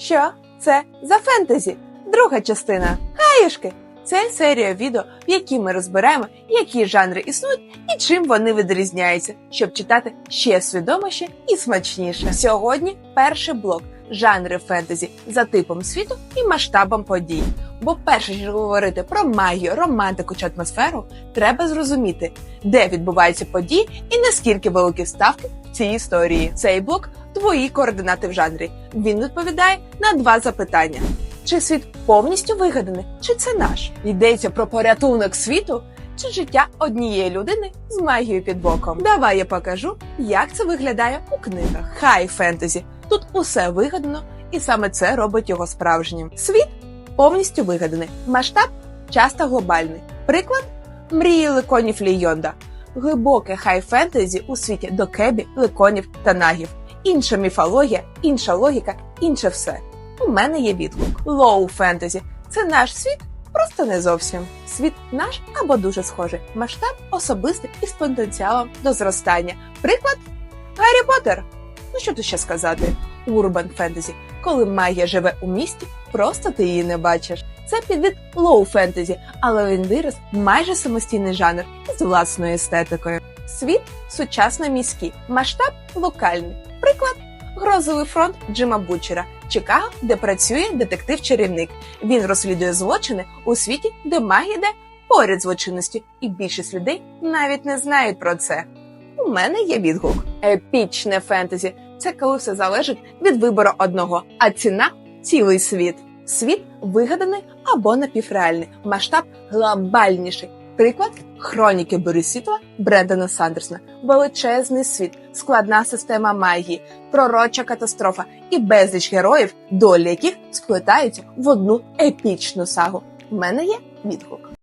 Що це за фентезі? Друга частина. Хаюшки! Це серія відео, в якій ми розбираємо, які жанри існують і чим вони відрізняються, щоб читати ще свідоміше і смачніше. Сьогодні перший блок жанри фентезі за типом світу і масштабом подій. Бо перше ніж говорити про магію, романтику чи атмосферу, треба зрозуміти, де відбуваються події і наскільки великі ставки в цій історії. Цей блок твої координати в жанрі. Він відповідає на два запитання: чи світ повністю вигаданий, чи це наш? Йдеться про порятунок світу. Чи життя однієї людини з магією під боком? Давай я покажу, як це виглядає у книгах. Хай фентезі. Тут усе вигадано, і саме це робить його справжнім. Світ повністю вигаданий. Масштаб часто глобальний. Приклад мрії ликонів Лійонда. Глибоке хай фентезі у світі докебі, ликонів та нагів. Інша міфологія, інша логіка, інше все. У мене є відгук. Лоу фентезі це наш світ, просто не зовсім. Світ наш або дуже схожий. Масштаб особистий і з потенціалом до зростання. Приклад Гаррі Поттер. Ну що тут ще сказати? Урбан фентезі, коли магія живе у місті, просто ти її не бачиш. Це підвид лоу фентезі, але він майже самостійний жанр із власною естетикою. Світ сучасно міський, масштаб локальний. Приклад Грозовий фронт Джима Бучера, Чикаго, де працює детектив-чарівник. Він розслідує злочини у світі, де магія йде поряд злочинності, і більшість людей навіть не знають про це. У мене є відгук. Епічне фентезі це коли все залежить від вибору одного, а ціна цілий світ. Світ вигаданий або напівреальний, масштаб глобальніший. Приклад хроніки Борисітова Брендана Сандерсона, величезний світ, складна система магії, пророча катастрофа і безліч героїв, долі яких сплетаються в одну епічну сагу. У мене є відгук.